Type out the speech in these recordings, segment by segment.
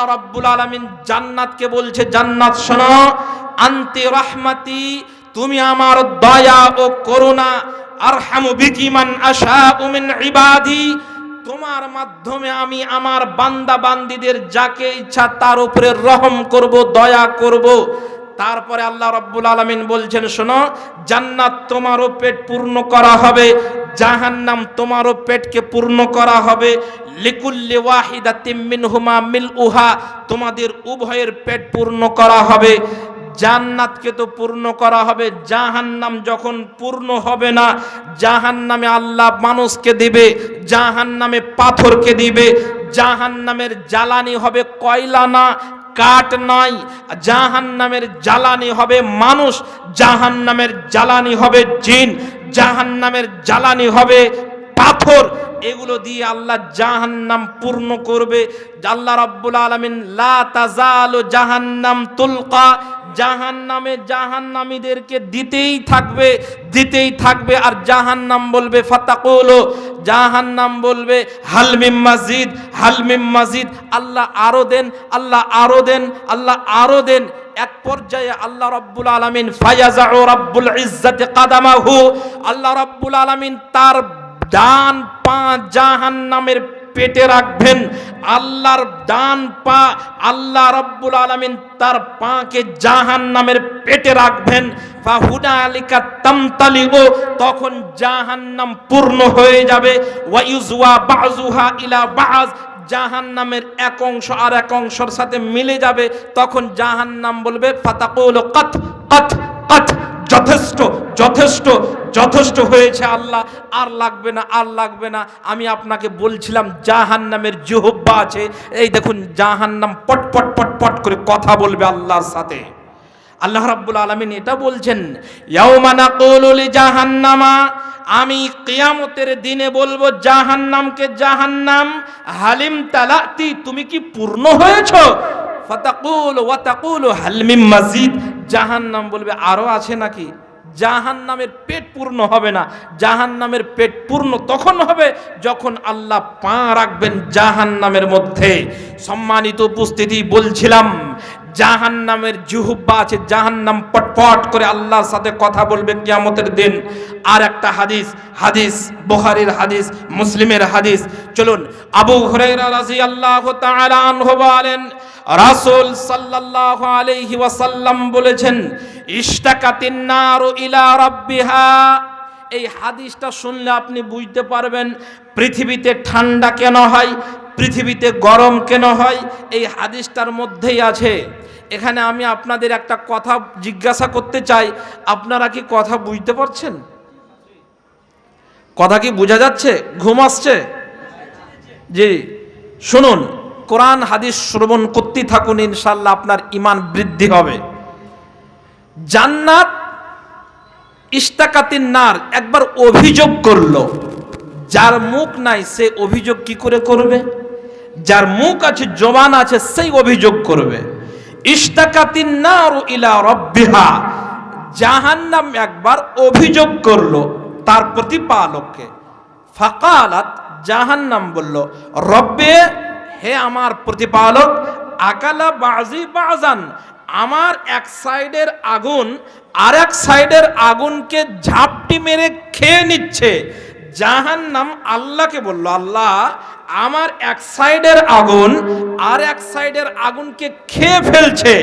আল্লাহ রাব্বুল আলামিন জান্নাতকে বলছে, জান্নাত শোনো, আন্তি রাহমাতি, তুমি আমার দয়া ও করুণা, আরহামু বিকি মান আশাউ মিন ইবাদি, তোমার মাধ্যমে আমি আমার বান্দা বান্দিদের যাকে ইচ্ছা তার উপরে রহম করব, দয়া করব। তারপরে আল্লাহ রব্বুল আলামিন বলছেন, শোনো, জান্নাত তোমারও পেট পূর্ণ করা হবে জাহান্নাম তোমারও পেটকে পূর্ণ করা হবে। লিকুল্লি ওয়াহিদাতিম মিনহুমা মিল উহা তোমাদের উভয়ের পেট পূর্ণ করা হবে। জান্নাতকে তো পূর্ণ করা হবে। জাহান্নাম যখন পূর্ণ হবে না, জাহান্নামে আল্লাহ মানুষকে দিবে, জাহান্নামে পাথরকে দিবে। জাহান্নামের জ্বালানি হবে কয়লা না, কাঠ নয় জাহান্নামের জ্বালানি হবে মানুষ, জাহান্নামের জ্বালানি হবে জিন। জাহান্নামের জ্বালানি হবে, পাথর। এগুলো দিয়ে আল্লাহ জাহান্নাম পূর্ণ করবে। আল্লাহ রাব্বুল আলামিন, লা তাজালু জাহান্নাম তুলকা। জাহান্নামে জাহান্নামীদেরকে দিতেই থাকবে দিতেই থাকবে। আর জাহান্নাম বলবে, ফাতাকুলো। জাহান্নাম বলবে হালমিম মাজিদ। হালমিম মাজিদ, আল্লাহ আরও দেন, আল্লাহ আরও দেন, আল্লাহ আরও দেন। এক পর্যায়ে আল্লাহ রাব্বুল আলামিন ফায়াজাউ রাব্বুল ইজ্জাতি কাদামাহু, আল্লাহ রাব্বুল আলামিন তার ডান পা জাহান্নামের পেটে রাখবেন। আল্লাহর ডান পা আল্লাহ রব্বুল আলামিন তার পাকে জাহান নামের পেটে রাখবেন। ফাহুনা আলিকা তামতালিগো তখন জাহান্নাম পূর্ণ হয়ে যাবে। ওয়াইজুয়া বাজুহা ইলা বাজ জাহান্নামের এক অংশ আর এক অংশের সাথে মিলে যাবে, তখন বলবে কত কত কত, যথেষ্ট যথেষ্ট যথেষ্ট হয়েছে আল্লাহ, আর লাগবে না, আর লাগবে না। আমি আপনাকে বলছিলাম জাহান নামের জুহব্বা আছে, এই দেখুন জাহান নাম পট পট পট পট করে কথা বলবে আল্লাহর সাথে। আল্লাহ রাব্বুল আলামিন এটা বলছেন, ইয়াউমা নাকুলু লি জাহান্নামা আমি কিয়ামতের দিনে বলব, জাহান্নামকে জাহান্নাম, হালিম তালাতি, তুমি কি পূর্ণ হয়েছো? ফতাকুল ওয়া তাকুলু হাল মিম মাজিদ। জাহান্নাম বলবে, আরও আছে নাকি? জাহান্নামের পেট পূর্ণ হবে না। জাহান্নামের পেট পূর্ণ তখন হবে যখন আল্লাহ পা রাখবেন জাহান্নামের মধ্যে। সম্মানিত উপস্থিতি, বলছিলাম জাহান্নামের জুহুব্বা আছে, জাহান্নাম পটপট করে আল্লাহর সাথে কথা বলবে কিয়ামতের দিন। আর একটা হাদিস হাদিস, বুখারীর হাদিস, মুসলিমের হাদিস। চলুন, আবু হুরায়রা রাদিয়াল্লাহু তাআলা আনহু বলেন, রাসূল সাল্লাল্লাহু আলাইহি ওয়াসাল্লাম বলেছেন ইশতাকাতিন নারু ইলা রাব্বিহা। এই হাদিসটা শুনলে আপনি বুঝতে পারবেন, পৃথিবীতে ঠান্ডা কেন হয়, পৃথিবীতে গরম কেন হয়, এই হাদিসটার মধ্যেই আছে। এখানে আমি আপনাদের একটা কথা জিজ্ঞাসা করতে চাই। আপনারা কি কথা বুঝতে পারছেন? কথা কি বোঝা যাচ্ছে? ঘুম আসছে? জি। শুনুন, কোরআন হাদিস শ্রবণ করতে থাকুন ইনশাল্লাহ আপনার ইমান বৃদ্ধি হবে। জান্নাত ইস্তাকাতিন নার একবার অভিযোগ করল। যার মুখ নাই, সে অভিযোগ কি করে করবে? যার মুখ আছে, জবান আছে, সেই অভিযোগ করবে। ইস্তাকাতিন নার ইলা রব্বিহা। জাহান্নাম একবার অভিযোগ করল তার প্রতিপালককে। ফাকালাত জাহান্নাম বলল, রব্বে, হে আমার প্রতিপালক, আকালা বাজি বাজান, আমার এক সাইডের আগুন আর এক সাইডের আগুনকে ঝাপটি মেরে খেয়ে নিচ্ছে। জাহান্নাম আল্লাহকে বলল, আল্লাহ, আমার এক সাইডের আগুন আর এক সাইডের আগুনকে খেয়ে ফেলছে।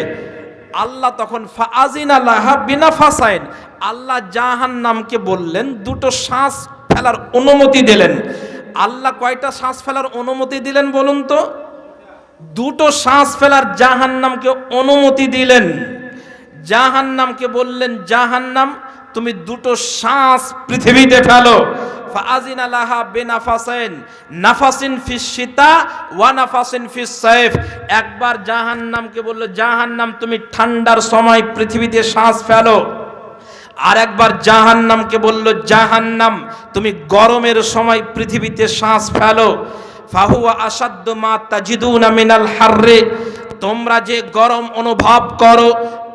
আল্লাহ তখন ফাজিন আল্লাহ বিনা ফাসাইন আল্লাহ জাহান্নামকে বললেন, দুটো শ্বাস ফেলার অনুমতি দিলেন। আল্লাহ কয়টা শ্বাস ফেলার অনুমতি দিলেন বলুন তো? দুটো শ্বাস ফেলার জাহান্নামকে অনুমতি দিলেন। জাহান্নামকে বললেন, জাহান্নাম, তুমি দুটো শ্বাস পৃথিবীতে ফেলো। ফাজিন আলাহা বেনাফাসেন, নাফাসিন ফিস শীতা ওয়া নাফাসিন ফিস সাইফ। একবার জাহান্নামকে বলল, জাহান্নাম, তুমি ঠান্ডার সময় পৃথিবীতে শ্বাস ফেলো। আর একবার জাহান্নামকে বলল, জাহান্নাম, তুমি গরমের সময় পৃথিবীতে শ্বাস ফেলো। ফাহুয়া আসাদ্দ মা তাজিদুনা মিনাল হাররে, তোমরা যে গরম অনুভব করো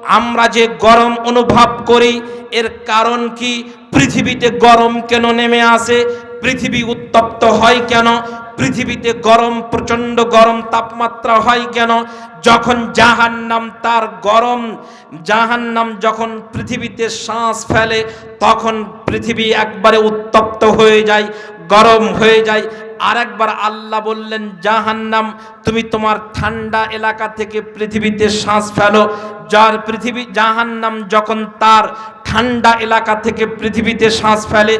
আমরা যে গরম অনুভব করি, এর কারণ কি? পৃথিবীতে গরম কেন নেমে আসে? পৃথিবী উত্তপ্ত হয় কেন? পৃথিবীতে গরম প্রচণ্ড গরম তাপমাত্রা হয় কেন? যখন জাহান্নাম তার গরম, জাহান্নাম যখন পৃথিবীতে শ্বাস ফেলে, তখন পৃথিবী একবারে উত্তপ্ত হয়ে যায়, গরম হয়ে যায়। আর একবার আল্লাহ বললেন, জাহান্নাম, তুমি তোমার ঠান্ডা এলাকা থেকে পৃথিবীতে শ্বাস ফেলো যার পৃথিবী জাহান্নাম যখন তার ঠান্ডা এলাকা থেকে পৃথিবীতে শ্বাস ফেলে